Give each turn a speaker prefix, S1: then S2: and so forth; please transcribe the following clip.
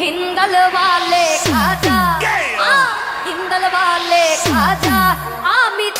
S1: हिंदल वाले खाजा आ, हिंदल वाले खाजा आमी